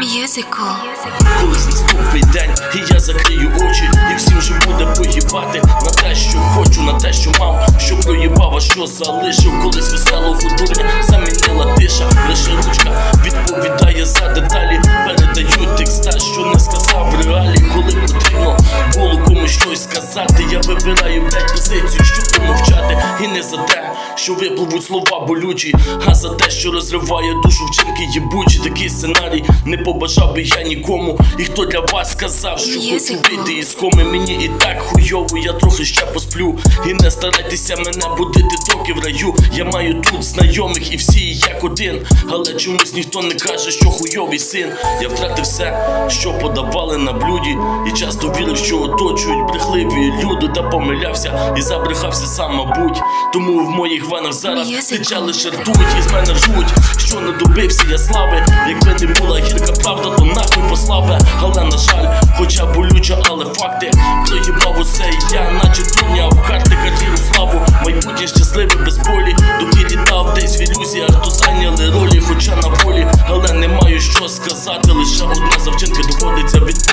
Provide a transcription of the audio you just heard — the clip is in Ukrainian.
Musical. Наступний день, і я закрию очі, і всім вже буде поїбати на те, що хочу, на те, що мав, що проїбав, а що залишив, колись весело футурі сказати. Я вибираю блядь, позицію, щоб помовчати, і не за те, що випливуть слова болючі, а за те, що розриває душу вчинки єбучі. Такий сценарій не побажав би я нікому. І хто для вас сказав, що хочу вийти із коми, мені і так хуйово, я трохи ще посплю. І не старайтеся мене будити доки в раю. Я маю тут знайомих і всі як один. Але чомусь ніхто не каже, що хуйовий син. Я втратив все, що подавали на блюді. І часто вірив, що оточують брехливі люди, та помилявся і забрехався сам, мабуть. Тому в моїх венах зараз тече лише ртуть, і з мене ржуть, що не добився я слави. Якби не була гірка правда, то нахуй послабе. Але на жаль, хоча болюча, але факти без болі. Доки літав десь в ілюзіях, то зайняли ролі, хоча на волі, але не маю що сказати. Лише одна завчинки доводиться блядь.